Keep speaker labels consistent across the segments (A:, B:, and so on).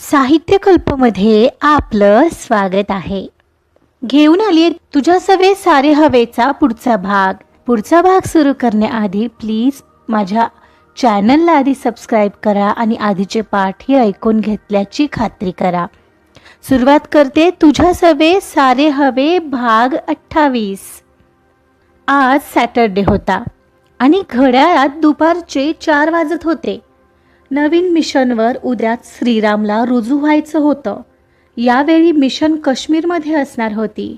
A: साहित्यकल्पमध्ये आपलं स्वागत आहे. घेऊन आली तुझ्या सवे सारे हवेचा पुढचा भाग. पुढचा भाग सुरू करण्याआधी प्लीज माझ्या चॅनलला आधी सबस्क्राईब करा आणि आधीचे पाठ हे ऐकून घेतल्याची खात्री करा. सुरुवात करते तुझ्या सवे सारे हवे भाग अठ्ठावीस. आज सॅटरडे होता आणि घड्याळात दुपारचे चार वाजत होते. नवीन मिशनवर उद्या श्रीरामला रुजू व्हायचं होतं. यावेळी मिशन काश्मीरमध्ये असणार होती.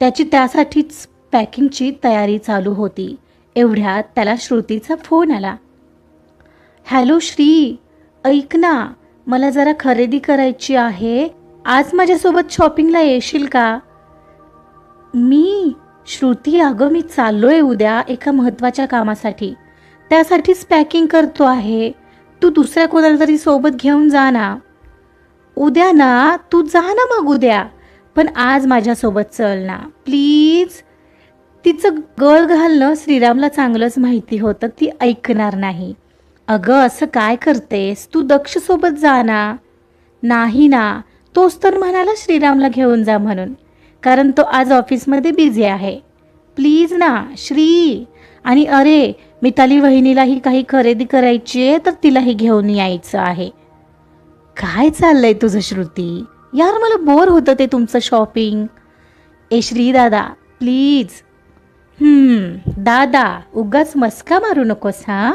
A: त्याची त्यासाठीच पॅकिंगची तयारी चालू होती. एवढ्यात त्याला श्रुतीचा फोन आला. हॅलो श्री ऐक ना मला जरा खरेदी करायची आहे. आज माझ्यासोबत शॉपिंगला येशील का? मी? श्रुती अगं मी चाललो आहे उद्या एका महत्त्वाच्या कामासाठी. त्यासाठीच पॅकिंग करतो आहे. तू दुसऱ्या कोणाला तरी सोबत घेऊन जा ना. उद्या ना तू जा ना मग उद्या. पण आज माझ्यासोबत चल ना. प्लीज. तिचं गळ घालणं श्रीरामला चांगलंच माहिती होतं ती ऐकणार नाही. अगं असं काय करतेस? तू दक्षसोबत जा ना. नाही ना. तोच तर म्हणाला श्रीरामला घेऊन जा म्हणून. कारण तो आज ऑफिसमध्ये बिझी आहे. प्लीज ना श्री. आणि अरे मिताली वहिनीलाही काही खरेदी करायची आहे तर तिलाही घेऊन यायचं आहे. काय चाललंय तुझं श्रुती? यार मला बोर होतं ते तुमचं शॉपिंग. ए श्री दादा प्लीज दादा उगाच मस्का मारू नकोस हां?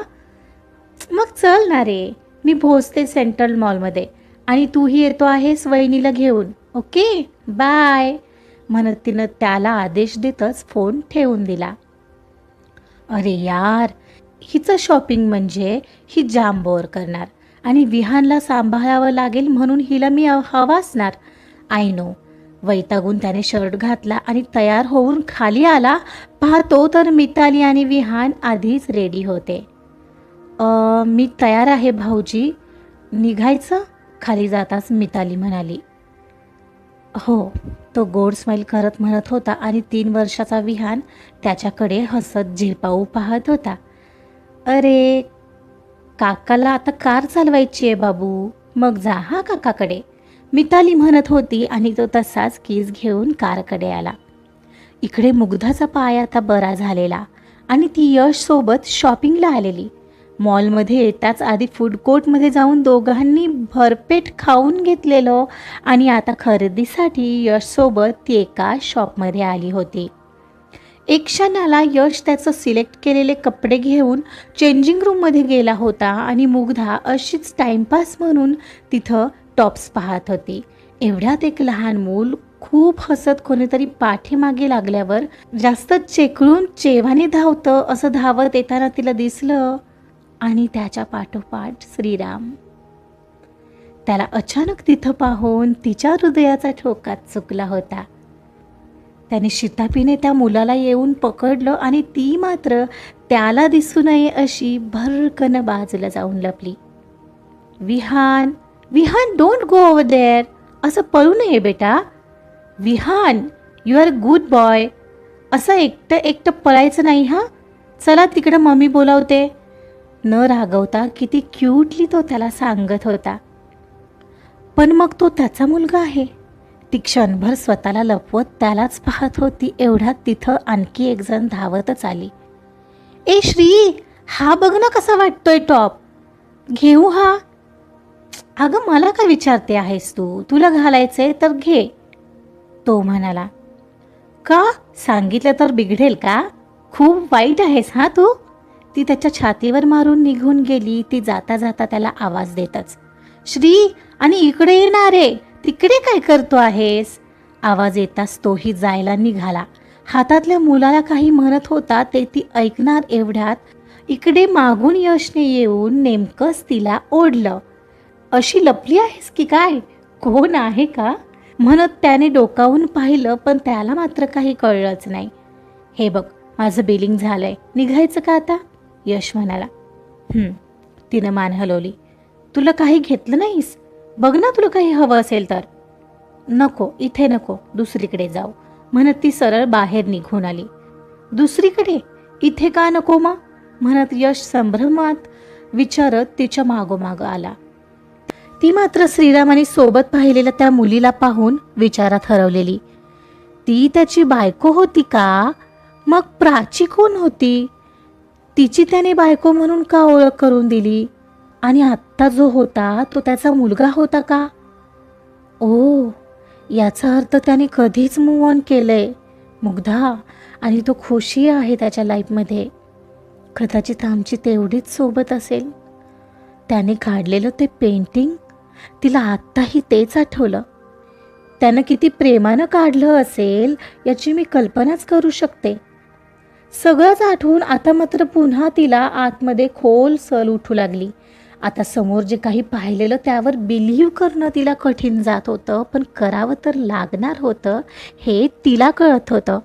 A: मग चल ना रे मी पोहोचते सेंट्रल मॉलमध्ये. आणि तूही येतो आहेस वहिनीला घेऊन ओके? बाय. म्हणत तिनं त्याला आदेश देतच फोन ठेवून दिला. अरे यार हिचं शॉपिंग म्हणजे ही जांबोर करणार. आणि विहानला सांभाळावं लागेल म्हणून हिला मी हवा असणार. आय नो वैतागून त्याने शर्ट घातला आणि तयार होऊन खाली आला. पाहतो तर मिताली आणि विहान आधीच रेडी होते. मी तयार आहे भाऊजी. निघायचं? खाली जाताच मिताली म्हणाली. हो. तो गोड स्माईल करत म्हणत होता आणि तीन वर्षाचा विहान त्याच्याकडे हसत झिरपाऊ पाहत होता. अरे काकाला आता कार चालवायची आहे बाबू. मग जा हा काकाकडे. मिताली म्हणत होती आणि तो तसाच कीज घेऊन कारकडे आला. इकडे मुग्धाचा पाय आता बरा झालेला आणि ती यशसोबत शॉपिंगला आलेली. मॉलमध्ये येताच आधी फूड कोर्टमध्ये जाऊन दोघांनी भरपेट खाऊन घेतलेलं आणि आता खरेदीसाठी यशसोबत ती एका शॉपमध्ये आली होती. एक क्षणाला यश त्याचं सिलेक्ट केलेले कपडे घेऊन चेंजिंग रूममध्ये गेला होता आणि मुग्धा अशीच टाइमपास म्हणून तिथं टॉप्स पाहत होती. एवढ्यात एक लहान मूल खूप हसत कोणीतरी पाठीमागे लागल्यावर जास्त चेकळून चेवाने धावतं असं धावत येताना तिला दिसलं आणि त्याच्या पाठोपाठ श्रीराम. त्याला अचानक तिथं पाहून तिच्या हृदयाचा ठोकात चुकला होता. त्याने शितापीने त्या मुलाला येऊन पकडलं आणि ती मात्र त्याला दिसू नये अशी भरकन बाजूला जाऊन लपली. Vihan Vihan don't go over there असं पळू नये बेटा. Vihan you are good boy असं एकटं एकटं पळायचं नाही हां? चला तिकडं मम्मी बोलावते. न रागवता किती क्यूटली तो त्याला सांगत होता. पण मग तो त्याचा मुलगा आहे. ती क्षणभर स्वतःला लपवत त्यालाच पाहत होती. एवढ्यात तिथं आणखी एक जण धावतच आली. ए श्री हा बघ ना कसा वाटतोय टॉप. घेऊ हा. अगं मला का विचारते आहेस तू? तुला घालायचंय तर घे. तो म्हणाला का? सांगितलं तर बिघडेल का? खूप वाईट आहेस हा तू? ती त्याच्या छातीवर मारून निघून गेली. ती जाता जाता त्याला आवाज देतच श्री आणि इकडे येणार रे तिकडे काय करतो आहेस? आवाज येताच तोही जायला निघाला. हातातल्या मुलाला काही म्हणत होता ते ती ऐकणार एवढ्यात इकडे मागून यशने येऊन नेमकंच तिला ओढलं. अशी लपली आहेस की काय? कोण आहे का? म्हणत त्याने डोकावून पाहिलं पण त्याला मात्र काही कळलंच नाही. हे बघ माझं बिलिंग झालंय. निघायचं का आता? यश म्हणाला. तिनं मान हलवली. तुला काही घेतलं नाहीस? बघ ना तुला काही हवं असेल तर. नको इथे नको दुसरीकडे जाऊ. म्हणत ती सरळ बाहेर निघून आली. दुसरीकडे? इथे का नको मग म्हणत यश संभ्रमात विचारत तिच्या मागोमाग आला. ती मात्र श्रीरामाने सोबत पाहिलेल्या त्या मुलीला पाहून विचारात हरवलेली. ती त्याची बायको होती का? मग प्राची कोण होती? तिची त्याने बायको म्हणून का ओळख करून दिली? आणि आत्ता जो होता तो त्याचा मुलगा होता का? ओ याचा अर्थ त्याने कधीच मूव ऑन केलंय. मुग्धा आणि तो खुशी आहे त्याच्या लाईफमध्ये कदाचित आमची तेवढीच सोबत असेल. त्याने काढलेलं ते पेंटिंग तिला आत्ताही तेच आठवलं. त्यानं किती प्रेमानं काढलं असेल याची मी कल्पनाच करू शकते. सगळंच आठवून आता मात्र पुन्हा तिला आतमध्ये खोल सल उठू लागली. आता समोर जे काही पाहिलेलं त्यावर बिलीव्ह करणं तिला कठीण जात होतं पण करावं तर लागणार होतं हे तिला कळत होतं.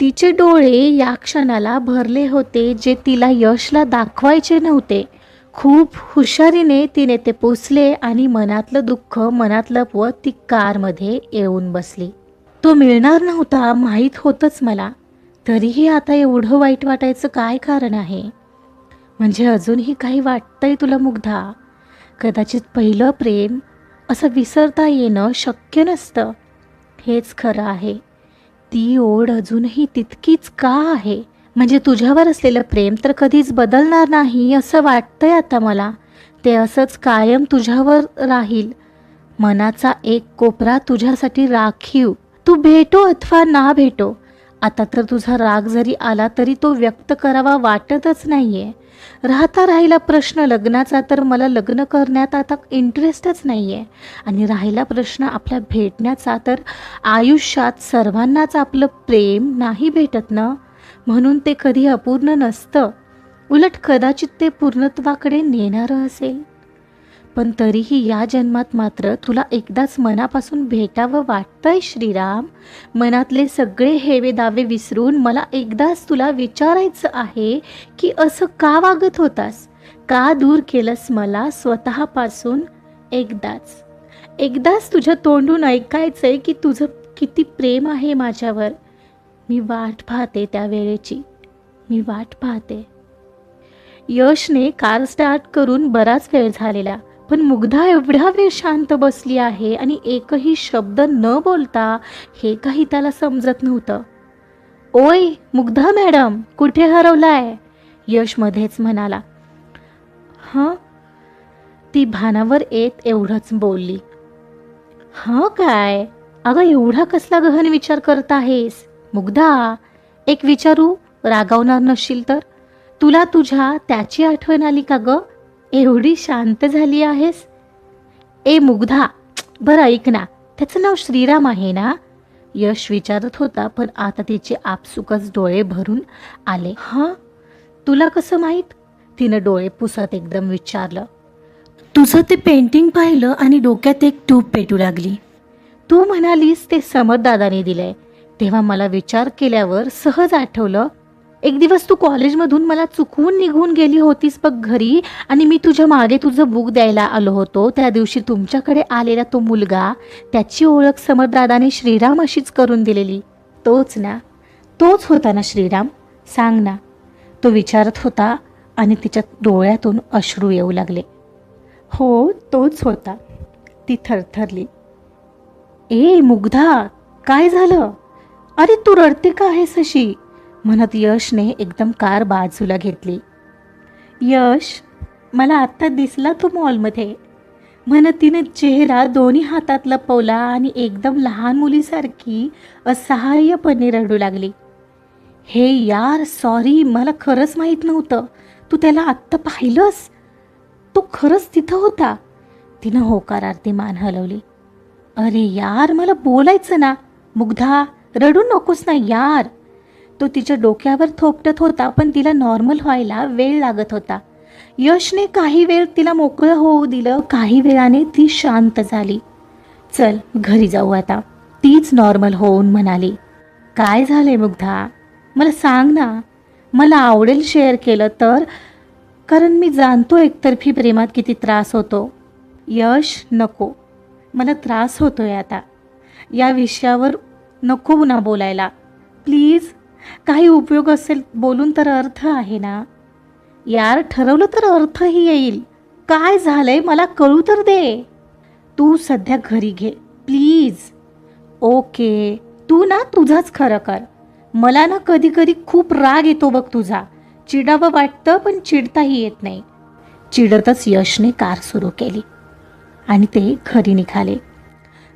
A: तिचे डोळे या क्षणाला भरले होते जे तिला यशला दाखवायचे नव्हते. खूप हुशारीने तिने ते पोचले आणि मनातलं दुःख मनातलं व ती कारमध्ये येऊन बसली. तो मिळणार नव्हता माहीत होतंच मला. तरीही आता एवढं वाईट वाटायचं काय कारण आहे? म्हणजे अजूनही काही वाटतंय तुला मुग्धा? कदाचित पहिलं प्रेम असं विसरता येणं शक्य नसतं. हेच खरं आहे. ती ओढ अजूनही तितकीच का आहे? म्हणजे तुझ्यावर असलेलं प्रेम तर कधीच बदलणार नाही असं वाटतंय आता मला. ते असंच कायम तुझ्यावर राहील. मनाचा एक कोपरा तुझ्यासाठी राखीव. तू भेटो अथवा ना भेटो. आता तर तुझा राग जरी आला तरी तो व्यक्त करावा वाटतच नाहीये. राहता राहिला प्रश्न लग्नाचा तर मला लग्न करण्यात आता इंटरेस्टच नाही आहे आणि राहिला प्रश्न आपल्या भेटण्याचा तर आयुष्यात सर्वांनाच आपलं प्रेम नाही भेटत ना? म्हणून ते कधी अपूर्ण नसतं. उलट कदाचित ते पूर्णत्वाकडे नेणारं असेल. पण तरीही या जन्मात मात्र तुला एकदाच मनापासून भेटावं वाटतंय श्रीराम. मनातले सगळे हेवे दावे विसरून मला एकदाच तुला विचारायचं आहे की असं का वागत होतास? का दूर केलंस मला स्वतःपासून एकदाच? एकदाच तुझ्या तोंडून ऐकायचंय की तुझं किती प्रेम आहे माझ्यावर. मी वाट पाहते त्या वेळेची. मी वाट पाहते. यशने कार स्टार्ट करून बराच वेळ झालेला. पण मुग्धा एवढा वेळ शांत बसली आहे आणि एकही शब्द न बोलता हे काही त्याला समजत नव्हतं. ओय मुग्धा मॅडम कुठे हरवलाय? यश मध्येच म्हणाला. हां? ती भानावर येत एवढंच बोलली. हां काय? अगं एवढा कसला गहन विचार करत आहेस? मुग्धा एक विचारू? रागावणार नसशील तर? तुला तुझ्या त्याची आठवण आली का गं? एवढी शांत झाली आहेस? ए मुग्धा बरं ऐक ना त्याचं नाव श्रीराम आहे ना? यश विचारत होता पण आता तिचे आपसुकच डोळे भरून आले. हां? तुला कसं माहीत? तिनं डोळे पुसत एकदम विचारलं. तुझं ते पेंटिंग पाहिलं आणि डोक्यात एक ट्यूब पेटू लागली. तू म्हणालीस ते समरदादाने दिलंय. तेव्हा मला विचार केल्यावर सहज आठवलं एक दिवस तू कॉलेजमधून मला चुकवून निघून गेली होतीस बघ घरी आणि मी तुझ्या मागे तुझं बुक द्यायला आलो होतो. त्या दिवशी तुमच्याकडे आलेला तो मुलगा त्याची ओळख समरदादाने श्रीराम अशीच करून दिलेली. तोच ना? तोच होता ना श्रीराम? सांग ना. तो विचारत होता आणि तिच्या डोळ्यातून अश्रू येऊ लागले. हो तोच होता. ती थरथरली. ए मुग्धा काय झालं? अरे तू रडते का आहेस अशी? म्हणत यशने एकदम कार बाजूला घेतली. यश मला आत्ता दिसला तो मॉलमध्ये. म्हणत तिने चेहरा दोन्ही हातात लपवला आणि एकदम लहान मुलीसारखी असहाय्यपणे रडू लागली. हे यार सॉरी मला खरंच माहीत नव्हतं. तू त्याला आत्ता पाहिलंस? तो खरंच तिथं होता? तिनं होकारार्थी मान हलवली. अरे यार मला बोलायचं ना. मुग्धा रडू नकोस ना यार. तो तिच्या डोक्यावर थोपटत होता पण तिला नॉर्मल व्हायला वेळ लागत होता. यशने काही वेळ तिला मोकळं होऊ दिलं काही वेळाने ती शांत झाली. चल घरी जाऊ आता. तीच नॉर्मल होऊन म्हणाली. काय झालंय मुग्धा? मला सांग ना. मला आवडेल शेअर केलं तर. कारण मी जाणतो एकतर्फी प्रेमात किती त्रास होतो. यश नको. मला त्रास होतोय आता. या विषयावर नको ना बोलायला. प्लीज काही उपयोग असेल बोलून तर अर्थ आहे ना? यार ठरवलं तर अर्थही येईल. काय झालंय मला कळू तर दे. तू सध्या घरी घे प्लीज. ओके तू ना तुझंच खरं कर. मला ना कधी कधी खूप राग येतो बघ तुझा. चिडावं वाटतं पण चिडताही येत नाही. चिडतच यशने कार सुरू केली. आणि ते घरी निघाले.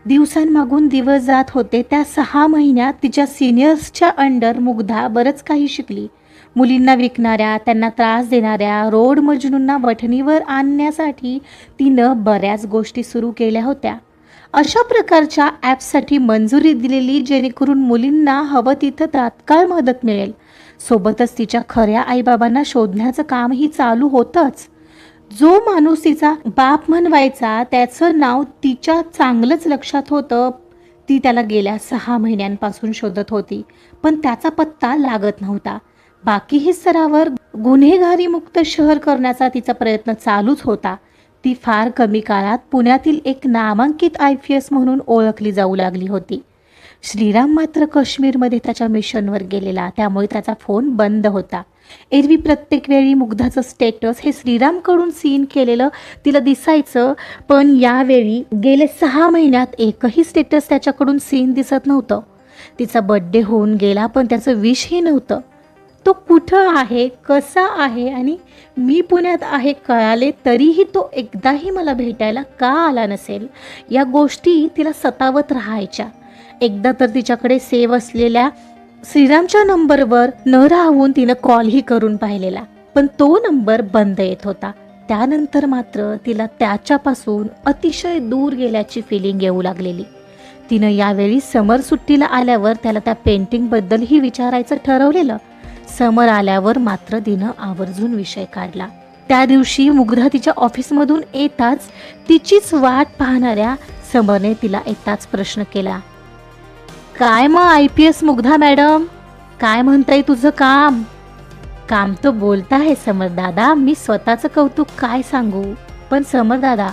A: दिवसांमागून दिवस जात होते त्या सहा महिन्यात तिच्या सिनियर्सच्या अंडर मुग्धा बरंच काही शिकली. मुलींना विकणाऱ्या त्यांना त्रास देणाऱ्या रोड मजनूंना वठणीवर आणण्यासाठी तिनं बऱ्याच गोष्टी सुरू केल्या होत्या. अशा प्रकारच्या ॲप्ससाठी मंजुरी दिलेली जेणेकरून मुलींना हवं तिथं तात्काळ मदत मिळेल. सोबतच तिच्या खऱ्या आईबाबांना शोधण्याचं कामही चालू होतंच. जो माणूस तिचा बाप म्हणवायचा त्याचं नाव तिच्या चांगलंच लक्षात होतं. ती त्याला गेल्या सहा महिन्यांपासून शोधत होती पण त्याचा पत्ता लागत नव्हता. बाकीही स्तरावर गुन्हेगारी मुक्त शहर करण्याचा तिचा प्रयत्न चालूच होता. ती फार कमी काळात पुण्यातील एक नामांकित आय पी एस म्हणून ओळखली जाऊ लागली होती. श्रीराम मात्र काश्मीरमध्ये त्याच्या मिशनवर गेलेला त्यामुळे त्याचा फोन बंद होता. एरवी प्रत्येक वेळी मुग्धाचं स्टेटस हे श्रीरामकडून सीन केलेलं तिला दिसायचं पण यावेळी गेले सहा महिन्यात एकही स्टेटस त्याच्याकडून सीन दिसत नव्हतं. तिचा बड्डे होऊन गेला पण त्याचं विषही नव्हतं. तो कुठं आहे कसा आहे आणि मी पुण्यात आहे कळाले तरीही तो एकदाही मला भेटायला का आला नसेल? या गोष्टी तिला सतावत राहायच्या. एकदा तर तिच्याकडे सेव असलेल्या श्रीरामच्या नंबरवर न राहून तिनं कॉलही करून पाहिलेला. पण तो नंबर बंद येत होता. त्यानंतर मात्र तिला त्याच्यापासून अतिशय दूर गेल्याची फिलिंग येऊ लागलेली. तिनं यावेळी समर सुट्टीला आल्यावर त्याला त्या पेंटिंगबद्दलही विचारायचं ठरवलेलं. समर आल्यावर मात्र तिनं आवर्जून विषय काढला. त्या दिवशी मुग्धा तिच्या ऑफिसमधून येताच तिचीच वाट पाहणाऱ्या समरने तिला येताच प्रश्न केला. काय मग I P S Mugdha madam? काय म्हणताय तुझं काम? काम तर आहे समर दादा. मी स्वतःचं कौतुक काय सांगू? पण समर दादा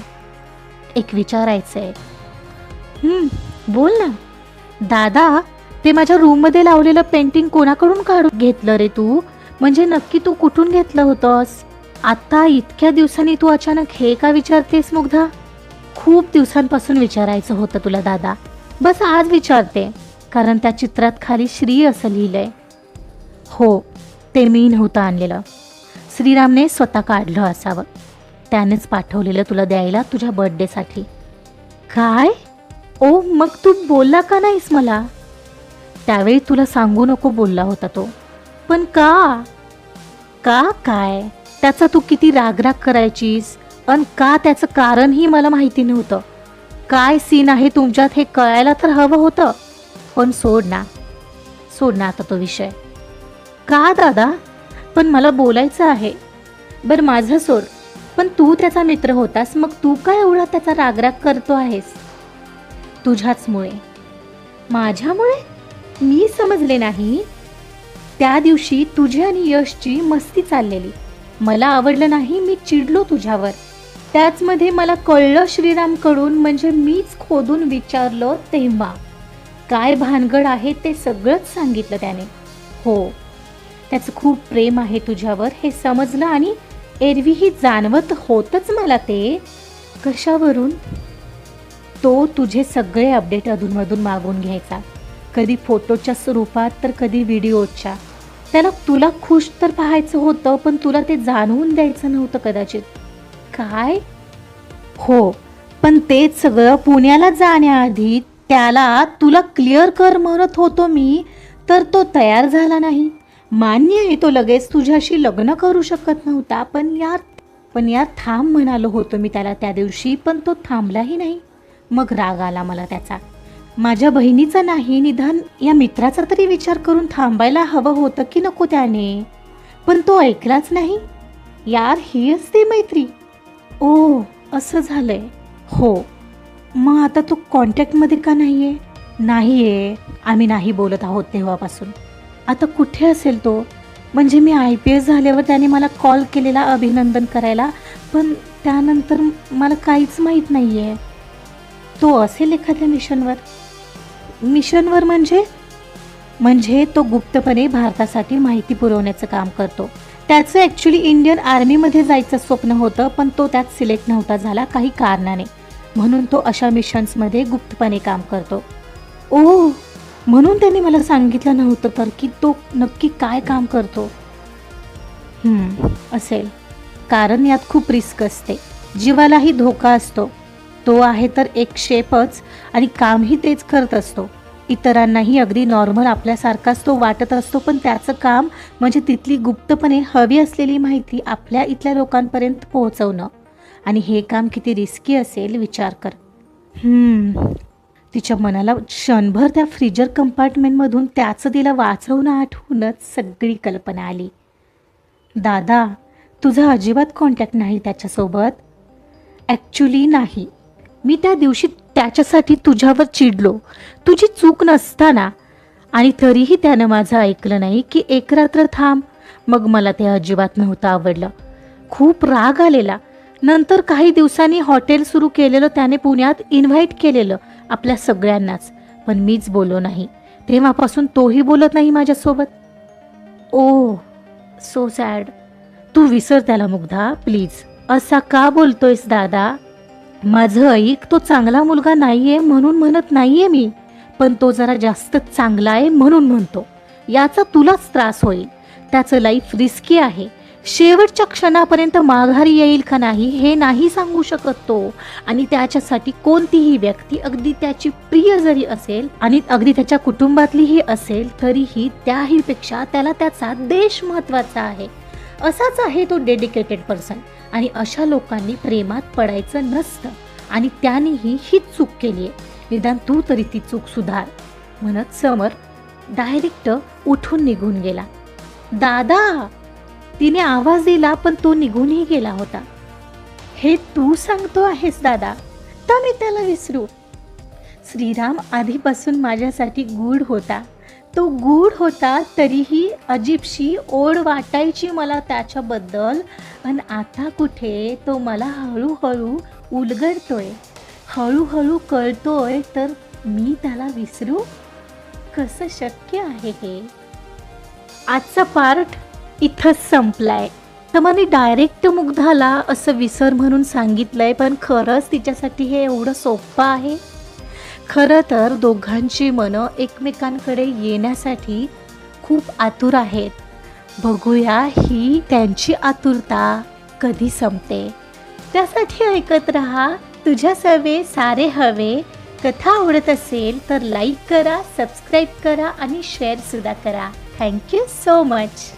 A: एक विचारायचं आहे बोल ना. दादा ते माझ्या रूममध्ये लावलेलं पेंटिंग कोणाकडून काढून घेतलं रे तू? म्हणजे नक्की तू कुठून घेतलं होतंस? आता इतक्या दिवसांनी तू अचानक हे का विचारतेस मुग्धा? खूप दिवसांपासून विचारायचं होतं तुला दादा. बस आज विचारते. कारण त्या चित्रात खाली श्री असं लिहिलंय. हो ते मी नव्हतं आणलेलं. श्रीरामने स्वतः काढलं असावं. त्यानेच पाठवलेलं तुला द्यायला तुझ्या बर्थडेसाठी. काय? ओ मग तू बोलला का नाहीस मला? त्यावेळी तुला सांगू नको बोलला होता तो. पण का? का काय? त्याचा तू किती रागराग करायचीस? अन का त्याचं कारणही मला माहिती नव्हतं? काय सीन आहे तुमच्यात हे कळायला तर हवं होतं? पण सोड ना. सोड ना आता तो विषय. का दादा? पण मला बोलायचं आहे. बरं माझं सोड. पण तू त्याचा मित्र होतास मग तू काय एवढा त्याचा रागराग करतो आहेस? तुझ्याचमुळे. माझ्यामुळे? मी समजले नाही. त्या दिवशी तुझी आणि यशची मस्ती चाललेली. मला आवडलं नाही मी चिडलो तुझ्यावर. त्याचमध्ये मला कळलं श्रीरामकडून म्हणजे मीच खोदून विचारलं तेव्हा. काय भानगड आहे ते सगळंच सांगितलं त्याने. हो त्याचं खूप प्रेम आहे तुझ्यावर हे समजलं आणि एरवीही जाणवत होतच मला ते. कशावरून? तो तुझे सगळे अपडेट अधूनमधून मागून घ्यायचा. कधी फोटोच्या स्वरूपात तर कधी व्हिडिओच्या. त्याला तुला खुश तर पाहायचं होतं पण तुला ते जाणवून द्यायचं नव्हतं कदाचित. काय? हो पण तेच सगळं पुण्याला जाण्याआधी त्याला तुला क्लिअर कर म्हणत होतो मी तर तो तयार झाला नाही. मान्य आहे तो लगेच तुझ्याशी लग्न करू शकत नव्हता पण यार पण यार थांब म्हणालो होतो मी त्याला त्या दिवशी पण तो थांबलाही नाही. मग राग आला मला त्याचा. माझ्या बहिणीचा नाही निधन या मित्राचा तरी विचार करून थांबायला हवं होतं की नको त्याने? पण तो ऐकलाच नाही. यार ही असते मैत्री. ओ असं झालंय. हो. मग आता तू कॉन्टॅक्टमध्ये का नाही आहे नाही आहे आम्ही नाही बोलत आहोत तेव्हापासून. आता कुठे असेल तो? म्हणजे मी आय पी एस झाल्यावर त्याने मला कॉल केलेला अभिनंदन करायला पण त्यानंतर मला काहीच माहीत नाही आहे तो असेल एखाद्या मिशनवर? मिशनवर म्हणजे? म्हणजे तो गुप्तपणे भारतासाठी माहिती पुरवण्याचं काम करतो. त्याचं ॲक्च्युली इंडियन आर्मीमध्ये जायचं स्वप्न होतं पण तो त्यात सिलेक्ट नव्हता झाला काही कारणाने. म्हणून तो अशा मिशन्समध्ये गुप्तपणे काम करतो. ओ म्हणून त्याने मला सांगितलं नव्हतं तर की तो नक्की काय काम करतो? असेल. कारण यात खूप रिस्क असते. जीवालाही धोका असतो. तो आहे तर एक शेपच आणि कामही तेच करत असतो. इतरांनाही अगदी नॉर्मल आपल्यासारखाच तो वाटत असतो पण त्याचं काम म्हणजे तिथली गुप्तपणे हवी असलेली माहिती आपल्या इथल्या लोकांपर्यंत पोहोचवणं. आणि हे काम किती रिस्की असेल विचार कर. तिच्या मनाला क्षणभर त्या फ्रीजर कंपार्टमेंटमधून त्याचं तिला वाचवणं आठवूनच सगळी कल्पना आली. दादा तुझा अजिबात कॉन्टॅक्ट नाही त्याच्यासोबत. ॲक्च्युली नाही. मी त्या दिवशी त्याच्यासाठी तुझ्यावर चिडलो. तुझी चूक नसताना. आणि तरीही त्यानं माझं ऐकलं नाही की एक रात्र थांब. मग मला ते अजिबात नव्हतं आवडलं. खूप राग आलेला. नंतर काही दिवसांनी हॉटेल सुरू केलेलं त्याने पुण्यात इन्व्हाइट केलेलं आपल्या सगळ्यांनाच. पण मीच बोललो नाही. तेव्हापासून तोही बोलत नाही माझ्यासोबत. ओ सो सॅड तू विसर त्याला मुग्धा प्लीज असा का बोलतोयस दादा? माझं ऐक तो चांगला मुलगा नाहीये म्हणून म्हणत नाहीये मी पण तो जरा जास्त चांगला आहे म्हणून म्हणतो. याचा तुलाच त्रास होईल. त्याचं लाईफ रिस्की आहे. शेवटच्या क्षणापर्यंत माघारी येईल का नाही हे नाही सांगू शकत तो. आणि त्याच्यासाठी कोणतीही व्यक्ती अगदी त्याची प्रिय जरी असेल आणि अगदी त्याच्या कुटुंबातलीही असेल तरीही त्याहीपेक्षा त्याला त्याचा देश महत्त्वाचा आहे. असाच आहे तो डेडिकेटेड पर्सन आणि अशा लोकांनी प्रेमात पडायचं नसतं. आणि त्यानेही हीच चूक केली आहे. निदान तू तरी ती चूक सुधार. म्हणत समर डायरेक्ट उठून निघून गेला. दादा तिने आवाज दिला पण तो निघूनही गेला होता. हे तू सांगतो आहेस दादा? तर मी त्याला विसरू. श्रीराम आधीपासून माझ्यासाठी गूढ होता. तो गूढ होता तरीही अजीबशी ओढ वाटायची मला त्याच्याबद्दल पण आता कुठे तो मला हळूहळू उलगडतोय. हळूहळू कळतोय तर मी त्याला विसरू? कसं शक्य आहे हे? आजचा पार्ट इथंच संपलाय. तर मला डायरेक्ट मुग्धाला असं विसर म्हणून सांगितलंय पण खरंच तिच्यासाठी हे एवढं सोपं आहे? खरं तर दोघांची मनं एकमेकांकडे येण्यासाठी खूप आतुर आहेत. बघूया ही त्यांची आतुरता कधी संपते. त्यासाठी ऐकत रहा तुझ्या सवे सारे हवे. कथा आवडत असेल तर लाईक करा सबस्क्राईब करा आणि शेअरसुद्धा करा. Thank you so much